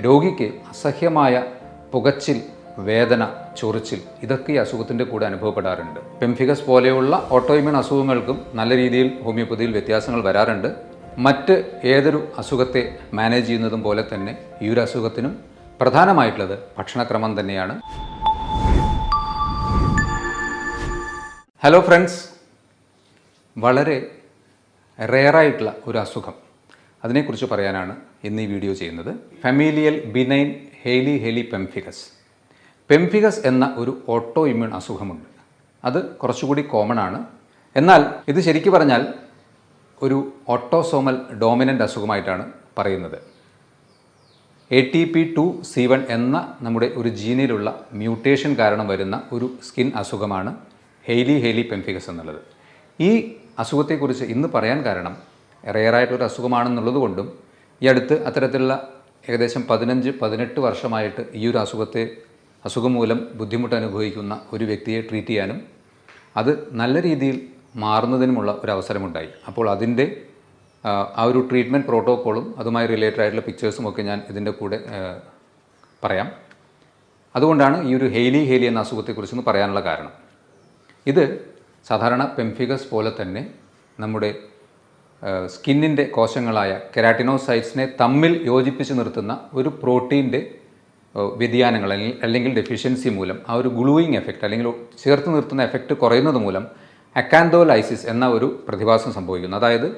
രോഗിക്ക് അസഹ്യമായ പുകച്ചിൽ വേദന ചൊറിച്ചിൽ ഇതൊക്കെ ഈ അസുഖത്തിന്റെ കൂടെ അനുഭവപ്പെടാറുണ്ട്. പെംഫിഗസ് പോലെയുള്ള ഓട്ടോയിമ്യൂൺ അസുഖങ്ങൾക്കും നല്ല രീതിയിൽ ഹോമിയോപ്പതിയിൽ വ്യത്യാസങ്ങൾ വരാറുണ്ട്. മറ്റ് ഏതൊരു അസുഖത്തെ മാനേജ് ചെയ്യുന്നതും പോലെ തന്നെ ഈ ഒരു അസുഖത്തിനും പ്രധാനമായിട്ടുള്ളത് ഭക്ഷണക്രമം തന്നെയാണ്. ഹലോ ഫ്രണ്ട്സ് വളരെ റെയറായിട്ടുള്ള ഒരു അസുഖം. അതിനെക്കുറിച്ച് പറയാനാണ് ഇന്ന് ഈ വീഡിയോ ചെയ്യുന്നത്. Familial benign Hailey Hailey pemphigus pemphigus എന്ന ഒരു ഓട്ടോ ഇമ്മ്യൂൺ അസുഖമുണ്ട്. അത് കുറച്ചുകൂടി കോമൺ ആണ്. എന്നാൽ ഇത് ശരിക്കു പറഞ്ഞാൽ ഒരു ഓട്ടോസോമൽ ഡോമിനന്റ് അസുഖമായിട്ടാണ് പറയുന്നത്. A T P two C one എന്ന നമ്മുടെ ഒരു ജീനിലുള്ള മ്യൂട്ടേഷൻ കാരണം വരുന്ന ഒരു സ്കിൻ അസുഖമാണ് ഹെയ്ലി ഹെയ്ലി പെംഫിഗസ് എന്നുള്ളത്. ഈ അസുഖത്തെക്കുറിച്ച് ഇന്ന് പറയാൻ കാരണം റെയറായിട്ടൊരു അസുഖമാണെന്നുള്ളത് കൊണ്ടും ഈ അടുത്ത് അത്തരത്തിലുള്ള ഏകദേശം പതിനഞ്ച് പതിനെട്ട് വർഷമായിട്ട് ഈ ഒരു അസുഖത്തെ അസുഖം മൂലം ബുദ്ധിമുട്ട് അനുഭവിക്കുന്ന ഒരു വ്യക്തിയെ ട്രീറ്റ് ചെയ്യാനും അത് നല്ല രീതിയിൽ മാറുന്നതിനുമുള്ള ഒരു അവസരമുണ്ടായി. അപ്പോൾ അതിന്റെ ആ, ഒരു ട്രീറ്റ്മെന്റ് പ്രോട്ടോക്കോളും അതുമായി റിലേറ്റഡ് ആയിട്ടുള്ള പിക്ചേഴ്സും ഒക്കെ ഞാൻ ഇതിന്റെ കൂടെ പറയാം. അതുകൊണ്ടാണ് ഈ ഒരു ഹെയ്ലി ഹെയ്ലി എന്ന അസുഖത്തെക്കുറിച്ചൊന്ന് പറയാനുള്ള കാരണം. ഇത് സാധാരണ പെംഫിഗസ് പോലെ തന്നെ നമ്മുടെ സ്കിന്നിന്റെ കോശങ്ങളായ കെരാറ്റിനോസൈറ്റ്സിനെ തമ്മിൽ യോജിപ്പിച്ച് നിർത്തുന്ന ഒരു പ്രോട്ടീന്റെ വ്യതിയാനങ്ങൾ അല്ലെങ്കിൽ ഡെഫിഷ്യൻസി മൂലം ആ ഒരു ഗ്ലൂയിങ് എഫക്റ്റ് അല്ലെങ്കിൽ ചേർത്ത് നിർത്തുന്ന എഫക്റ്റ് കുറയുന്നത് മൂലം അക്കാന്തോലൈസിസ് എന്ന ഒരു പ്രതിഭാസം സംഭവിക്കുന്നു. അതായത്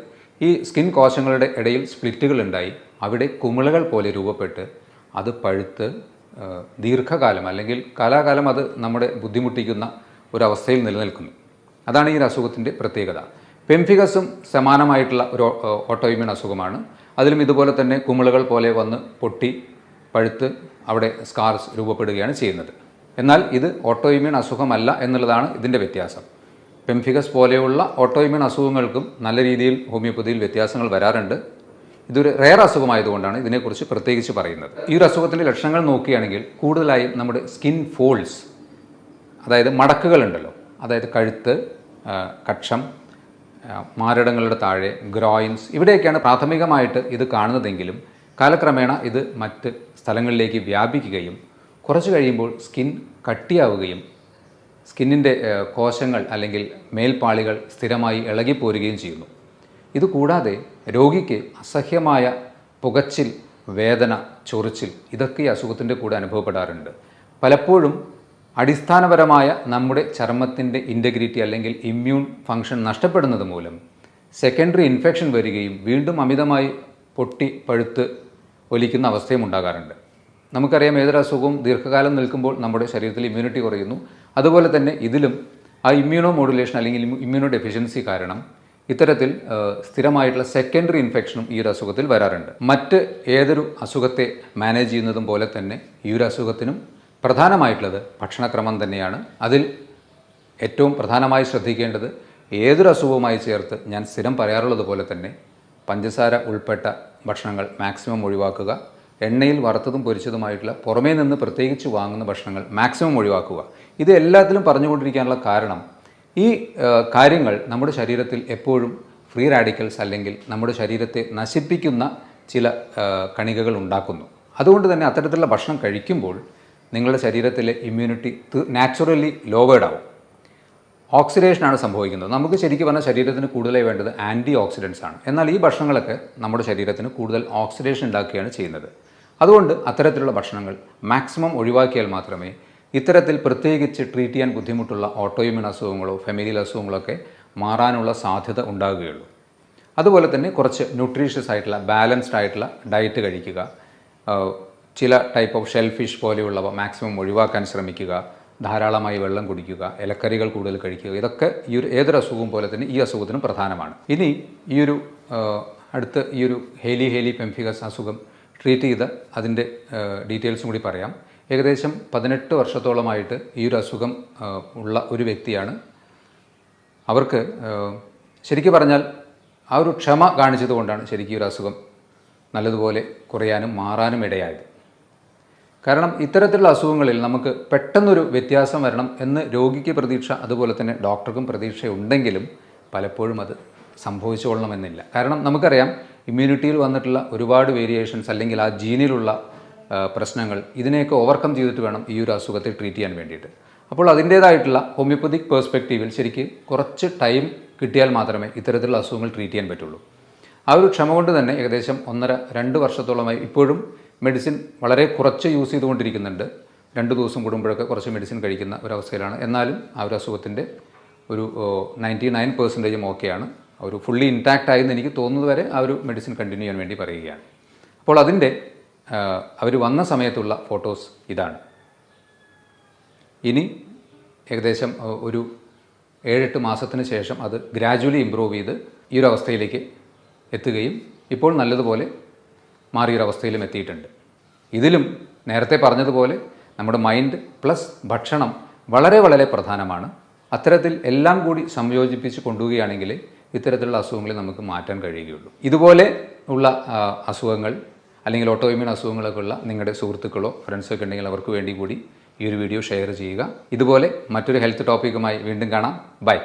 ഈ സ്കിൻ കോശങ്ങളുടെ ഇടയിൽ സ്പ്ലിറ്റുകൾ ഉണ്ടായി. അവിടെ കുമിളകൾ പോലെ രൂപപ്പെട്ട് അത് പഴുത്ത് ദീർഘകാലം അല്ലെങ്കിൽ കാലാകാലം അത് നമ്മുടെ ബുദ്ധിമുട്ടിക്കുന്ന ഒരവസ്ഥയിൽ നിലനിൽക്കുന്നു. അതാണ് ഈ ഒരു അസുഖത്തിന്റെ പ്രത്യേകത. പെംഫിഗസും സമാനമായിട്ടുള്ള ഒരു ഓട്ടോയിമ്യൂൺ അസുഖമാണ്. അതിലും ഇതുപോലെ തന്നെ കുമിളകൾ പോലെ വന്ന് പൊട്ടി പഴുത്ത് അവിടെ സ്കാർസ് രൂപപ്പെടുകയാണ് ചെയ്യുന്നത്. എന്നാൽ ഇത് ഓട്ടോയിമ്യൂൺ അസുഖമല്ല എന്നുള്ളതാണ് ഇതിന്റെ വ്യത്യാസം. പെംഫിഗസ് പോലെയുള്ള ഓട്ടോയിമ്യൂൺ അസുഖങ്ങൾക്കും നല്ല രീതിയിൽ ഹോമിയോപ്പതിയിൽ വ്യത്യാസങ്ങൾ വരാറുണ്ട്. ഇതൊരു റെയർ അസുഖമായതുകൊണ്ടാണ് ഇതിനെക്കുറിച്ച് പ്രത്യേകിച്ച് പറയുന്നത്. ഈ ഒരു അസുഖത്തിന്റെ ലക്ഷണങ്ങൾ നോക്കുകയാണെങ്കിൽ കൂടുതലായും നമ്മുടെ സ്കിൻ ഫോൾസ് അതായത് മടക്കുകളുണ്ടല്ലോ അതായത് കഴുത്ത് കക്ഷം മാരടങ്ങളുടെ താഴെ ഗ്രോയിൻസ് ഇവിടെയൊക്കെയാണ് പ്രാഥമികമായിട്ട് ഇത് കാണുന്നതെങ്കിലും കാലക്രമേണ ഇത് മറ്റ് സ്ഥലങ്ങളിലേക്ക് വ്യാപിക്കുകയും കുറച്ച് കഴിയുമ്പോൾ സ്കിൻ കട്ടിയാവുകയും സ്കിന്നിന്റെ കോശങ്ങൾ അല്ലെങ്കിൽ മേൽപ്പാളികൾ സ്ഥിരമായി ഇളകിപ്പോരുകയും ചെയ്യുന്നു. ഇത് കൂടാതെ രോഗിക്ക് അസഹ്യമായ പുകച്ചിൽ വേദന ചൊറിച്ചിൽ ഇതൊക്കെ ഈ അസുഖത്തിന്റെ കൂടെ അനുഭവപ്പെടാറുണ്ട്. പലപ്പോഴും അടിസ്ഥാനപരമായ നമ്മുടെ ചർമ്മത്തിന്റെ ഇന്റഗ്രിറ്റി അല്ലെങ്കിൽ ഇമ്മ്യൂൺ ഫങ്ഷൻ നഷ്ടപ്പെടുന്നത് മൂലം സെക്കൻഡറി ഇൻഫെക്ഷൻ വരികയും വീണ്ടും അമിതമായി പൊട്ടി പഴുത്ത് ഒലിക്കുന്ന അവസ്ഥയും ഉണ്ടാകാറുണ്ട്. നമുക്കറിയാം ഏതൊരു അസുഖവും ദീർഘകാലം നിൽക്കുമ്പോൾ നമ്മുടെ ശരീരത്തിൽ ഇമ്മ്യൂണിറ്റി കുറയുന്നു. അതുപോലെ തന്നെ ഇതിലും ആ ഇമ്മ്യൂണോ മോഡുലേഷൻ അല്ലെങ്കിൽ ഇമ്മ്യൂണോ ഡെഫിഷ്യൻസി കാരണം ഇത്തരത്തിൽ സ്ഥിരമായിട്ടുള്ള സെക്കൻഡറി ഇൻഫെക്ഷനും ഈ ഒരു അസുഖത്തിൽ വരാറുണ്ട്. മറ്റ് ഏതൊരു അസുഖത്തെ മാനേജ് ചെയ്യുന്നതും പോലെ തന്നെ ഈ ഒരു അസുഖത്തിനും പ്രധാനമായിട്ടുള്ളത് ഭക്ഷണക്രമം തന്നെയാണ്. അതിൽ ഏറ്റവും പ്രധാനമായി ശ്രദ്ധിക്കേണ്ടത് ഏതൊരു അസുഖവുമായി ചേർത്ത് ഞാൻ സ്ഥിരം പറയാറുള്ളത് പോലെ തന്നെ പഞ്ചസാര ഉൾപ്പെട്ട ഭക്ഷണങ്ങൾ മാക്സിമം ഒഴിവാക്കുക എണ്ണയിൽ വറുത്തതും പൊരിച്ചതുമായിട്ടുള്ള പുറമേ നിന്ന് പ്രത്യേകിച്ച് വാങ്ങുന്ന ഭക്ഷണങ്ങൾ മാക്സിമം ഒഴിവാക്കുക. ഇത് എല്ലാത്തിലും പറഞ്ഞുകൊണ്ടിരിക്കാനുള്ള കാരണം ഈ കാര്യങ്ങൾ നമ്മുടെ ശരീരത്തിൽ എപ്പോഴും ഫ്രീ റാഡിക്കൽസ് അല്ലെങ്കിൽ നമ്മുടെ ശരീരത്തെ നശിപ്പിക്കുന്ന ചില കണികകൾ ഉണ്ടാക്കുന്നു. അതുകൊണ്ട് തന്നെ അത്തരത്തിലുള്ള ഭക്ഷണം കഴിക്കുമ്പോൾ നിങ്ങളുടെ ശരീരത്തിലെ ഇമ്മ്യൂണിറ്റി നാച്ചുറലി ലോവേഡ് ആവും. ഓക്സിഡേഷനാണ് സംഭവിക്കുന്നത്. നമുക്ക് ശരിക്കും പറഞ്ഞാൽ ശരീരത്തിന് കൂടുതലായി വേണ്ടത് ആന്റി ഓക്സിഡൻസ് ആണ്. എന്നാൽ ഈ ഭക്ഷണങ്ങളൊക്കെ നമ്മുടെ ശരീരത്തിന് കൂടുതൽ ഓക്സിഡേഷൻ ഉണ്ടാക്കുകയാണ് ചെയ്യുന്നത്. അതുകൊണ്ട് അത്തരത്തിലുള്ള ഭക്ഷണങ്ങൾ മാക്സിമം ഒഴിവാക്കിയാൽ മാത്രമേ ഇത്തരത്തിൽ പ്രത്യേകിച്ച് ട്രീറ്റ് ചെയ്യാൻ ബുദ്ധിമുട്ടുള്ള ഓട്ടോയിമ്യൂൺ അസുഖങ്ങളോ ഫെമിലിയൽ അസുഖങ്ങളൊക്കെ മാറാനുള്ള സാധ്യത ഉണ്ടാകുകയുള്ളൂ. അതുപോലെ തന്നെ കുറച്ച് ന്യൂട്രീഷ്യസ് ആയിട്ടുള്ള ബാലൻസ്ഡ് ആയിട്ടുള്ള ഡയറ്റ് കഴിക്കുക. ചില ടൈപ്പ് ഓഫ് ഷെൽഫിഷ് പോലെയുള്ളവ മാക്സിമം ഒഴിവാക്കാൻ ശ്രമിക്കുക. ധാരാളമായി വെള്ളം കുടിക്കുക ഇലക്കറികൾ കൂടുതൽ കഴിക്കുക. ഇതൊക്കെ ഈ ഒരു ഏതൊരു അസുഖവും പോലെ തന്നെ ഈ അസുഖത്തിനും പ്രധാനമാണ്. ഇനി ഈ ഒരു അടുത്ത ഈ ഒരു ഹേലി ഹേലി പെംഫിഗസ് അസുഖം ട്രീറ്റ് ചെയ്ത് അതിന്റെ ഡീറ്റെയിൽസും കൂടി പറയാം. ഏകദേശം പതിനെട്ട് വർഷത്തോളമായിട്ട് ഈ ഒരു അസുഖം ഉള്ള ഒരു വ്യക്തിയാണ്. അവർക്ക് ശരിക്കും പറഞ്ഞാൽ ആ ഒരു ക്ഷമ കാണിച്ചതുകൊണ്ടാണ് ശരിക്കും ഒരു അസുഖം നല്ലതുപോലെ കുറയാനും മാറാനും ഇടയായത്. കാരണം ഇത്തരത്തിലുള്ള അസുഖങ്ങളിൽ നമുക്ക് പെട്ടെന്നൊരു വ്യത്യാസം വരണം എന്ന് രോഗിക്ക് പ്രതീക്ഷ അതുപോലെ തന്നെ ഡോക്ടർക്കും പ്രതീക്ഷയുണ്ടെങ്കിലും പലപ്പോഴും അത് സംഭവിച്ചുകൊള്ളണമെന്നില്ല. കാരണം നമുക്കറിയാം ഇമ്മ്യൂണിറ്റിയിൽ വന്നിട്ടുള്ള ഒരുപാട് വേരിയേഷൻസ് അല്ലെങ്കിൽ ആ ജീനിലുള്ള പ്രശ്നങ്ങൾ ഇതിനെയൊക്കെ ഓവർകം ചെയ്തിട്ട് വേണം ഈ ഒരു അസുഖത്തെ ട്രീറ്റ് ചെയ്യാൻ വേണ്ടിയിട്ട്. അപ്പോൾ അതിന്റേതായിട്ടുള്ള ഹോമിയോപ്പതിക് പേഴ്സ്പെക്റ്റീവിൽ ശരിക്കും കുറച്ച് ടൈം കിട്ടിയാൽ മാത്രമേ ഇത്തരത്തിലുള്ള അസുഖങ്ങൾ ട്രീറ്റ് ചെയ്യാൻ പറ്റുള്ളൂ. ആ ഒരു ക്ഷമ കൊണ്ട് തന്നെ ഏകദേശം ഒന്നര രണ്ട് വർഷത്തോളമായി ഇപ്പോഴും മെഡിസിൻ വളരെ കുറച്ച് യൂസ് ചെയ്തുകൊണ്ടിരിക്കുന്നുണ്ട്. രണ്ട് ദിവസം കൂടുമ്പോഴൊക്കെ കുറച്ച് മെഡിസിൻ കഴിക്കുന്ന ഒരവസ്ഥയിലാണ്. എന്നാലും ആ ഒരു അസുഖത്തിന്റെ ഒരു നയന്റി നയൻ പെർസെന്റേജും ഓക്കെയാണ് ഒരു ഫുള്ളി ഇൻടാക്റ്റ് ആയെന്ന് എനിക്ക് തോന്നുന്നത് വരെ ആ ഒരു മെഡിസിൻ കണ്ടിന്യൂ ചെയ്യാൻ വേണ്ടി പറയുകയാണ്. അപ്പോൾ അതിന്റെ അവർ വന്ന സമയത്തുള്ള ഫോട്ടോസ് ഇതാണ്. ഇനി ഏകദേശം ഒരു ഏഴെട്ട് മാസത്തിന് ശേഷം അത് ഗ്രാജുവലി ഇമ്പ്രൂവ് ചെയ്ത് ഈ ഒരു അവസ്ഥയിലേക്ക് എത്തുകയും ഇപ്പോൾ നല്ലതുപോലെ മാറിയൊരവസ്ഥയിലും എത്തിയിട്ടുണ്ട്. ഇതിലും നേരത്തെ പറഞ്ഞതുപോലെ നമ്മുടെ മൈൻഡ് പ്ലസ് ഭക്ഷണം വളരെ വളരെ പ്രധാനമാണ്. അത്തരത്തിൽ എല്ലാം കൂടി സംയോജിപ്പിച്ച് കൊണ്ടുപോവുകയാണെങ്കിൽ ഇത്തരത്തിലുള്ള അസുഖങ്ങളെ നമുക്ക് മാറ്റാൻ കഴിയുകയുള്ളൂ. ഇതുപോലെ ഉള്ള അസുഖങ്ങൾ അല്ലെങ്കിൽ ഓട്ടോയിമ്യൂൺ അസുഖങ്ങളൊക്കെ ഉള്ള നിങ്ങളുടെ സുഹൃത്തുക്കളോ ഫ്രണ്ട്സൊക്കെ ഉണ്ടെങ്കിൽ അവർക്ക് വേണ്ടി കൂടി ഈ ഒരു വീഡിയോ ഷെയർ ചെയ്യുക. ഇതുപോലെ മറ്റൊരു ഹെൽത്ത് ടോപ്പിക്കുമായി വീണ്ടും കാണാം. ബൈ